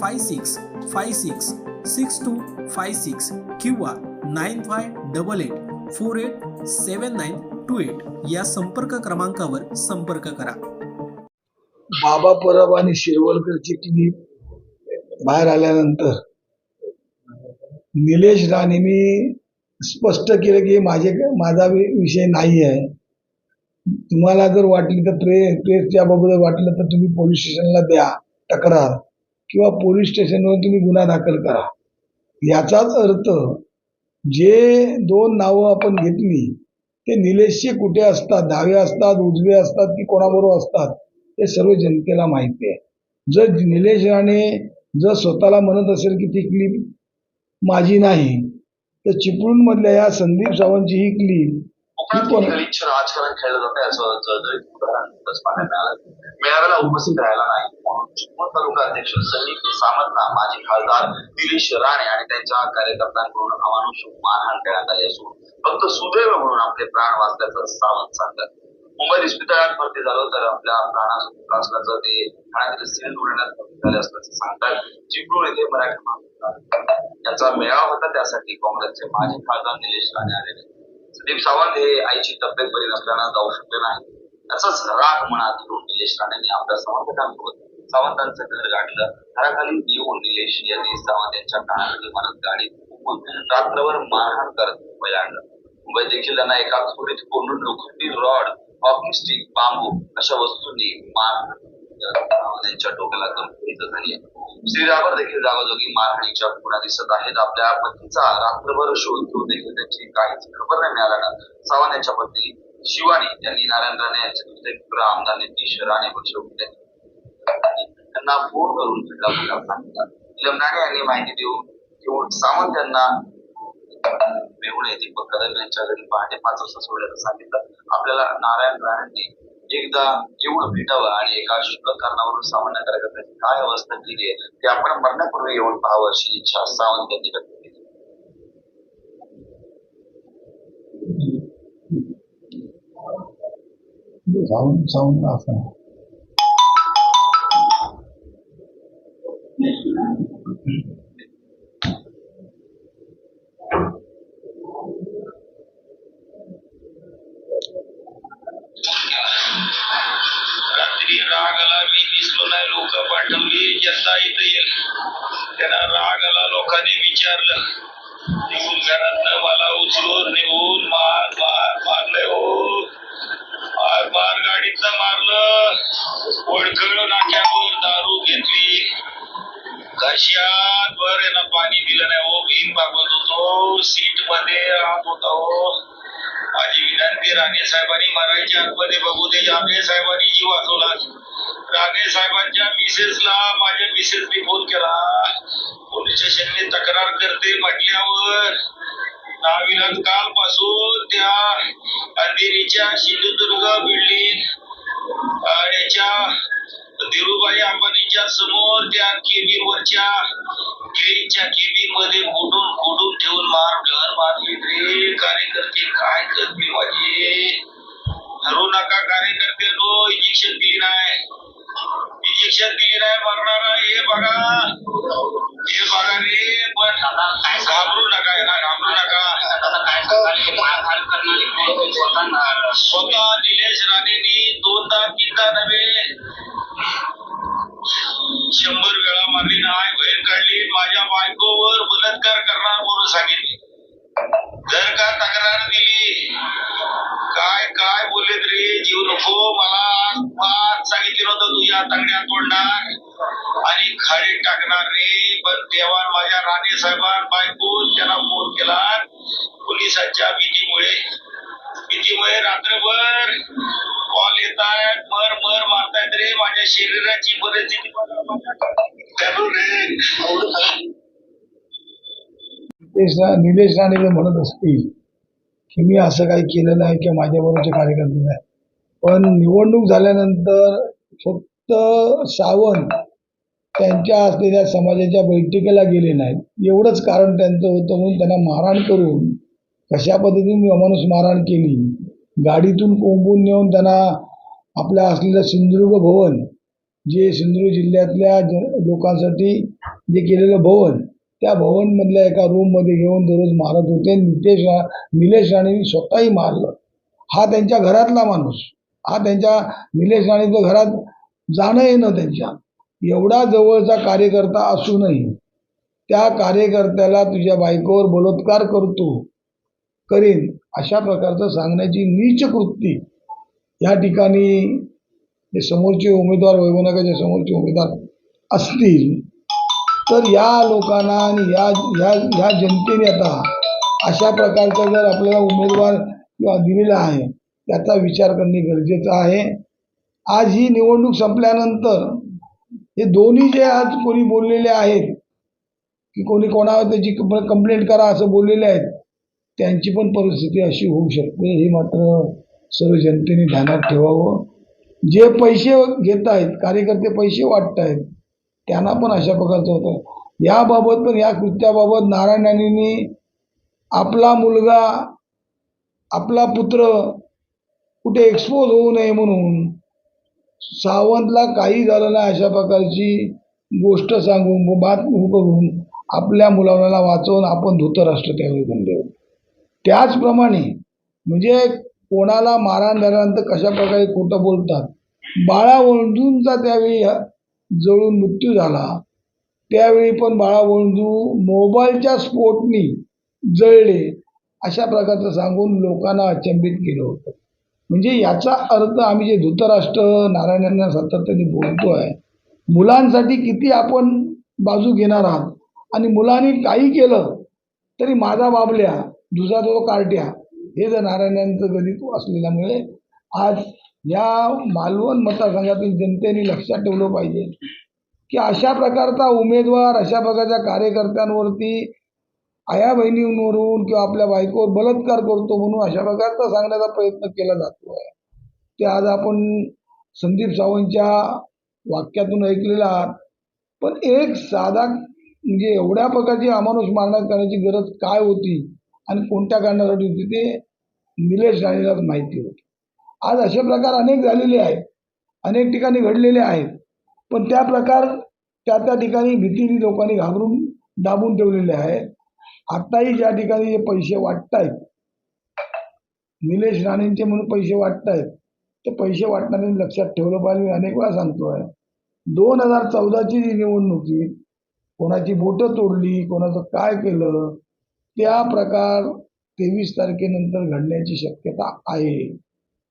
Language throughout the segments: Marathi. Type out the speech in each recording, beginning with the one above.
five six five six six two five six किंवा nine five double eight four eight seven nine two eight या संपर्क क्रमांकावर संपर्क करा. बाबा परब आणि शिरवळकरची क्लिप बाहेर आल्यानंतर निलेश राणेंनी स्पष्ट केलं की माझे माझा विषय नाही आहे. तुम्हाला जर वाटली तर प्रेस प्रेसच्या बाबत वाटलं तर तुम्ही पोलीस स्टेशनला द्या. तक्रार. किंवा पोलीस स्टेशनवर तुम्ही गुन्हा दाखल करा. याचाच अर्थ जे दोन नावं आपण घेतली ते निलेशचे कुठे असतात डावे असतात उजवे असतात की कोणाबरोबर असतात हे सर्व जनतेला माहिती आहे. जर निलेश राणे जर स्वतःला म्हणत असेल की ती क्लिप माझी नाही तर चिपळूण मधल्या या संदीप सावंतची ही क्लिप राजकारण खेळलं जाते असं मेळाव्याला उपस्थित राहायला नाही. चिपळूण तालुका अध्यक्ष संदीप सामंतला माजी खासदार निलेश राणे आणि त्यांच्या कार्यकर्त्यांकडून अमानुषिक मारहाण करण्यात आली असून फक्त सुदैव म्हणून आपले प्राण वाचल्याचं सावंत सांगतात. मुंबईत इस्पितळात भरती झालं तर आपल्या प्राणास असल्याचं ते ठाण्यातील सिव्हिल रुग्णालयात भरती झाले असल्याचं सांगतात. चिपळूण येथे मराठी माणूस मेळावा होता त्यासाठी काँग्रेसचे माजी खासदार निलेश राणे आलेले संदीप सावंत हे आईची तब्येत बरी नसल्यानं जाऊ शकले नाही त्याचाच राग मनात घेऊन निलेश राणेंनी आपल्या समर्थकांसोबत सावंतांचं घर गाठलं. घराखाली येऊन निलेश यांनी सावंत यांच्या कानाखाली मारत गाडीत रात्रभर मारहाण करत मुंबई आणलं. मुंबईत देखील त्यांना एका खोलीत कोंडून लोखंडी रॉड हॉकी स्टिक बांबू अशा वस्तूंनी मार करत यांच्या डोक्याला गंभीर झाली आहे. श्रीरावर देखील जागोजागी मारहाणीच्या खुणा दिसत आहेत. आपल्या पत्नीचा रात्रभर शोध घेऊन देखील त्यांची काहीच खबर नाही मिळाल्यानं सावंत यांच्या पत्नी शिवानी यांनी नारायण राणे यांचे दुसरे पुत्र आमदार नितीश राणे पक्ष होते. त्यांना फोन करून भेटला बोलायला यांनी माहिती देऊन घेऊन सावंत यांना मेहुणे दीपक कदम यांच्या घरी पहाटे पाच वाजता सोडल्याचं सांगितलं. आपल्याला नारायण राणांनी एकदा येऊन भेटावं आणि एका शुभ कारणावरून सामान्य कार्यकर्त्यांची काय अवस्था केली आहे ते आपण मरण्यापूर्वी येऊन पाहावं अशी इच्छा सावंत यांनी व्यक्त केली. जाऊन जाऊन असं. विचारलं. निघून घरात मला उचलून निघून मार मार मारलंय हो. मार मार गाडीतनं मारलं. ओळखळ नाक्यावर दारू घेतली. घशात बर यांना पाणी दिलं नाही हो. बिन मागवत होतो. सीटमध्ये राहत होता हो. माझी विनंती राणे साहेबांनी मरायच्या आतमध्ये बघू दे. राणे साहेबांनी जीव वाचवला राणे साहेबांच्या मिसेसला माझ्या मिसेसनी फोन केला. पोलीस स्टेशनने तक्रार करते म्हटल्यावर नाविलाज कालपासून त्या अंधेरीच्या सिंधुदुर्ग बिल्डिंग याच्या धीरूभाई अंबानीच्या समोर त्या केबिन वरच्या ट्रेनच्या केबिनमध्ये मोडून खोडून ठेवून मार घर मारली रे. कार्यकर्ते काय करतील माझे? धरू नका कार्यकर्ते नो इंजेक्शन दिली नाही. इंजेक्शन दिलेलं आहे मरणार हे बघा. हे बघा रे पण घाबरू नका याला घाबरू नका. स्वतः निलेश राणेनी दोनदा तीनदा नव्हे शंभर वेळा मारली नाय बहीण काढली माझ्या बायकोवर बलात्कार करणार म्हणून सांगितली. जर का तक्रार दिली. बोलले रे जीव नको मला आज आज सांगितलं होतं तुझ्या तंगड्या तोडणार आणि खाली टाकणार रे पण तेव्हा माझ्या राणे साहेबां बायकून त्याला फोन केला. पोलिसांच्या भीतीमुळे. भीतीमुळे रात्रभर कॉल येत आहेत मर मर मारतायत रे. माझ्या शरीराची परिस्थिती निलेश राणे म्हणत असतील. की मी असं काही केलं नाही किंवा माझ्याबरोबरचे कार्यकर्ते नाही. पण निवडणूक झाल्यानंतर फक्त सावंत त्यांच्या असलेल्या समाजाच्या बैठकीला गेले नाहीत. एवढंच कारण त्यांचं होतं म्हणून त्यांना मारहाण करून कशा पद्धतीने अमानुष मारहाण केली? गाडीतून कोंबून नेऊन त्यांना आपल्या असलेलं सिंधुदुर्ग भवन जे सिंधुदुर्ग जिल्ह्यातल्या ज लोकांसाठी जे केलेलं भवन त्या भवनमधल्या एका रूममध्ये घेऊन दररोज मारत होते. नितेश रा निलेश राणेंनी स्वतःही मारलं. हा त्यांच्या घरातला माणूस. हा त्यांच्या निलेश राणेचं घरात जाणं येणं त्यांच्या. एवढा जवळचा कार्यकर्ता असूनही त्या कार्यकर्त्याला तुझ्या बायकोवर बलात्कार करतो करीन अशा प्रकारचं सांगण्याची नीच कृती या ठिकाणी जे समोरचे उमेदवार वैभवनगरचे समोरचे उमेदवार असतील तर या लोकांना आणि या ह्या ह्या जनतेने आता अशा प्रकारचा जर आपल्याला उमेदवार किंवा दिलेला आहे त्याचा विचार करणे गरजेचं आहे. आज ही निवडणूक संपल्यानंतर हे दोन्ही जे आज कोणी बोललेले आहेत की कोणी कोणावर त्याची कंप्लेंट करा असं बोललेले आहेत त्यांची पण परिस्थिती अशी होऊ शकते. हे मात्र सर्व जनतेने ध्यानात ठेवावं. जे पैसे घेत आहेत कार्यकर्ते पैसे वाटत आहेत त्यांना पण अशा प्रकारचं होतं. याबाबत पण या कृत्याबाबत नारायण राणेंनी आपला मुलगा आपला पुत्र कुठे एक्सपोज होऊ नये म्हणून सावंतला काही झालं नाही अशा प्रकारची गोष्ट सांगून बातमी करून आपल्या मुलाला वाचवून आपण धृतराष्ट्र त्यावेळी बनले त्याचप्रमाणे म्हणजे कोणाला मारहाण झाल्यानंतर कशा प्रकारे खोटं बोलतात? बाळा वळजूंचा त्यावेळी जळून मृत्यू झाला. त्यावेळी पण बाळाबंधू मोबाईलच्या स्फोटनी जळले अशा प्रकारचं सांगून लोकांना अचंबित केलं होतं. म्हणजे याचा अर्थ आम्ही जे धृतराष्ट्र नारायणांना सातत्याने बोलतो आहे मुलांसाठी किती आपण बाजू घेणार आहात? आणि मुलांनी काही केलं तरी माझा बाबल्या दुसरा तो कार्ट्या हे जर नारायणांचं गणित असलेल्यामुळे आज या मालवण मतदारसंघातील जनतेने लक्षात ठेवलं पाहिजे की अशा प्रकारचा उमेदवार अशा प्रकारच्या कार्यकर्त्यांवरती आया बहिणींवरून किंवा आपल्या बायकोवर बलात्कार करतो म्हणून अशा प्रकारचा सांगण्याचा प्रयत्न केला जातो आहे. ते आज आपण संदीप सावंतच्या वाक्यातून ऐकलेला आहात. पण एक साधा म्हणजे एवढ्या प्रकारची अमानुष मारण्यात करण्याची गरज काय होती आणि कोणत्या कारणासाठी होती ते निलेश राणेलाच माहिती होती. आज असे प्रकार अनेक झालेले आहेत अनेक ठिकाणी घडलेले आहेत. पण त्या प्रकार त्या त्या ठिकाणी भीतीने लोकांनी घाबरून दाबून ठेवलेले आहेत. आत्ताही ज्या ठिकाणी जे पैसे वाटत आहेत निलेश राणेंचे म्हणून पैसे वाटत आहेत ते पैसे वाटणाऱ्यांनी लक्षात ठेवलं पाहिजे. मी अनेक वेळा सांगतोय दोन हजार चौदाची जी निवडणुकीत कोणाची बोटं तोडली कोणाचं काय केलं त्या प्रकार तेवीस तारखेनंतर घडण्याची शक्यता आहे.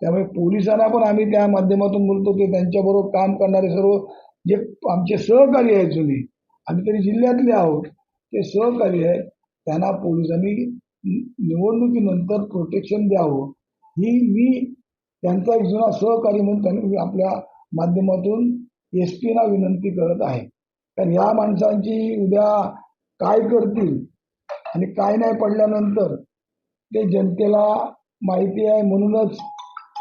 त्यामुळे पोलिसांना पण आम्ही त्या माध्यमातून बोलतो की त्यांच्याबरोबर काम करणारे सर्व जे आमचे सहकारी आहेत जुने आम्ही तरी जिल्ह्यातले आहोत ते सहकारी आहेत त्यांना पोलिसांनी निवडणुकीनंतर प्रोटेक्शन द्यावं. ही मी त्यांचा एक जुना सहकारी म्हणून त्यांनी मी आपल्या माध्यमातून एस पीना विनंती करत आहे. कारण या माणसांची उद्या काय करतील आणि काय नाही पडल्यानंतर ते जनतेला माहिती आहे म्हणूनच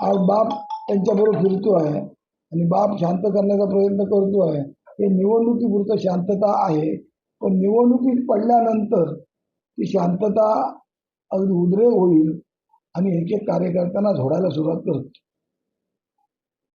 आज बाप त्यांच्याबरोबर फिरतो आहे आणि बाप शांत करण्याचा प्रयत्न करतो आहे. हे निवडणुकीपुरतं शांतता आहे. पण निवडणुकीत पडल्यानंतर ती शांतता अगदी उद्रेक होईल आणि एक एक कार्यकर्त्यांना झोडायला सुरुवात करतो.